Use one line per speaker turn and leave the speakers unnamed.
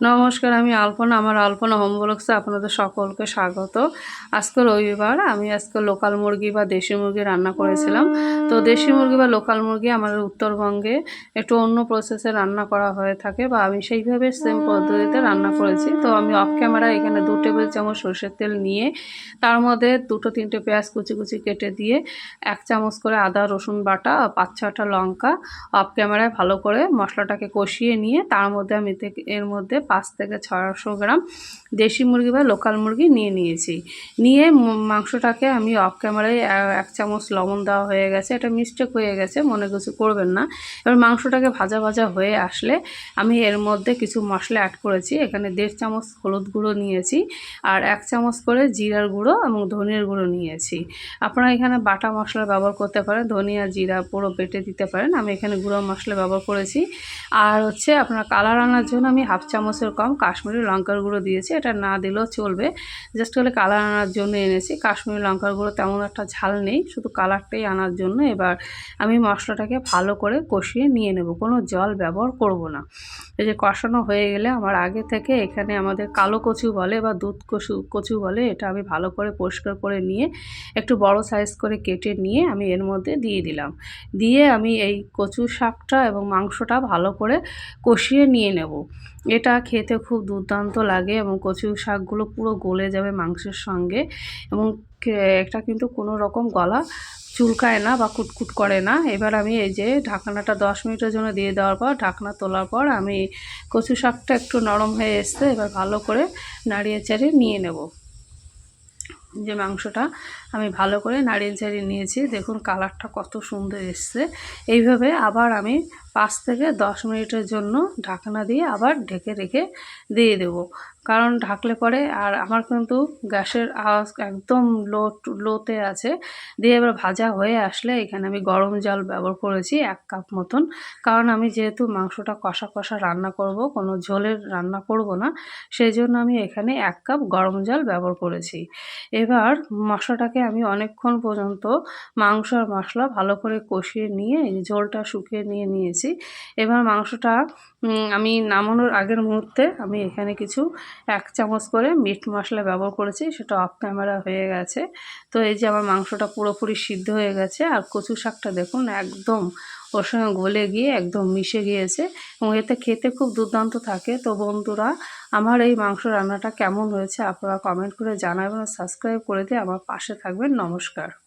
নমস্কার, আমি আলপনা, আমার আলপনা হোম ব্লগসে আপনাদের সকলকে স্বাগত। আজকে রবিবার, আমি আজকে লোকাল মুরগি বা দেশি মুরগি রান্না করেছিলাম। তো দেশি মুরগি বা লোকাল মুরগি আমাদের উত্তরবঙ্গে একটু অন্য প্রসেসে রান্না করা হয়ে থাকে বা আমি সেইভাবে সেম পদ্ধতিতে রান্না করেছি। তো আমি অফ ক্যামেরা এখানে দু টেবিল চামচ সর্ষের তেল নিয়ে, তার মধ্যে দুটো, তিনটে পেঁয়াজ কুচি কুচি কেটে দিয়ে এক চামচ করে আদা, রসুন বাটা, পাঁচ ছটা লঙ্কা অফ ক্যামেরায় ভালো করে মশলাটাকে কষিয়ে নিয়ে, তার মধ্যে আমি এর মধ্যে পাঁচ থেকে ছশো গ্রাম দেশি মুরগি বা লোকাল মুরগি নিয়ে নিয়েছি। নিয়ে মাংসটাকে আমি অফ ক্যামেরায় এক চামচ লবণ দেওয়া হয়ে গেছে। এটা মিস্টেক হয়ে গেছে, মনে কিছু করবেন না। এবার মাংসটাকে ভাজা ভাজা হয়ে আসলে আমি এর মধ্যে কিছু মশলা অ্যাড করেছি। এখানে দেড় চামচ হলুদ গুঁড়ো নিয়েছি আর এক চামচ করে জিরার গুঁড়ো এবং ধনিয়ার গুঁড়ো নিয়েছি। আপনারা এখানে বাটা মশলা ব্যবহার করতে পারেন, ধনিয়া, জিরা পুরো বেটে দিতে পারেন। আমি এখানে গুঁড়ো মশলা ব্যবহার করেছি। আর হচ্ছে আপনার কালার আনার জন্য আমি হাফ চামচের কম। কাশ্মীরি লঙ্কার গুঁড়ো দিয়েছি। এটা না দিলেও চলবে। জাস্ট হলে কালার আনার জন্য এনেছি। কাশ্মীরি লঙ্কার গুঁড়ো তেমন একটা ঝাল নেই। শুধু কালারটাই আনার জন্য। এবার আমি মশলাটাকে ভালো করে কষিয়ে নিয়ে নেব। কোনো জল ব্যবহার করব না। এই যে কষানো হয়ে গেলে আমার আগে থেকে এখানে আমাদের কালো কচু বলে বা দুধ কচু কচু বলে, এটা আমি ভালো করে পরিষ্কার করে নিয়ে একটু বড় সাইজ করে কেটে নিয়ে আমি এর মধ্যে দিয়ে দিলাম। দিয়ে আমি এই কচু শাকটা এবং মাংসটা ভালো করে কষিয়ে নিয়ে নেব। এটা খেতে খুব দুর্দান্ত লাগে এবং কচু শাকগুলো পুরো গলে যাবে মাংসের সঙ্গে এবং এটা কিন্তু কোনো রকম গলা চুলকায় না বা কুটকুট করে না। এবার আমি এই যে ঢাকনাটা দশ মিনিটের জন্য দিয়ে দেওয়ার পর, ঢাকনা তোলার পর আমি কচু শাকটা একটু নরম হয়ে এসছে, এবার ভালো করে নাড়িয়ে চাড়িয়ে নিয়ে নেব। যে মাংসটা আমি ভালো করে নাড়িয়ে চাড়িয়ে নিয়েছি। দেখুন কালারটা কত সুন্দর এসছে। এইভাবে আবার আমি পাঁচ থেকে দশ মিনিটের জন্য ঢাকনা দিয়ে আবার ঢেকে রেখে দিয়ে দেব। কারণ ঢাকলে পরে আর আমার কিন্তু গ্যাসের আওয়াজ একদম লো, লোতে আছে। দিয়ে এবার ভাজা হয়ে আসলে এখানে আমি গরম জল ব্যবহার করেছি এক কাপ মতন। কারণ আমি যেহেতু মাংসটা কষা কষা রান্না করব, কোনো ঝোলের রান্না করব না সেই জন্য আমি এখানে এক কাপ গরম জল ব্যবহার করেছি। এবার মশলাটাকে আমি অনেকক্ষণ পর্যন্ত মাংস আর মশলা ভালো করে কষিয়ে নিয়ে ঝোলটা শুকিয়ে নিয়ে নিয়েছি। এবার মাংসটা আমি নামানোর আগের মুহূর্তে আমি এখানে কিছু এক চামচ করে মিট মশলা ব্যবহার করেছি, সেটা অফ ক্যামেরা হয়ে গেছে। তো এই যে আমার মাংসটা পুরোপুরি সিদ্ধ হয়ে গেছে, আর কচু শাকটা দেখুন একদম ওর সঙ্গে গলে গিয়ে একদম মিশে গিয়েছে এবং এতে খেতে খুব দুর্দান্ত থাকে। তো বন্ধুরা, আমার এই মাংস রান্নাটা কেমন হয়েছে আপনারা কমেন্ট করে জানাবেন সাবস্ক্রাইব করে দিয়ে আমার পাশে থাকবেন। নমস্কার।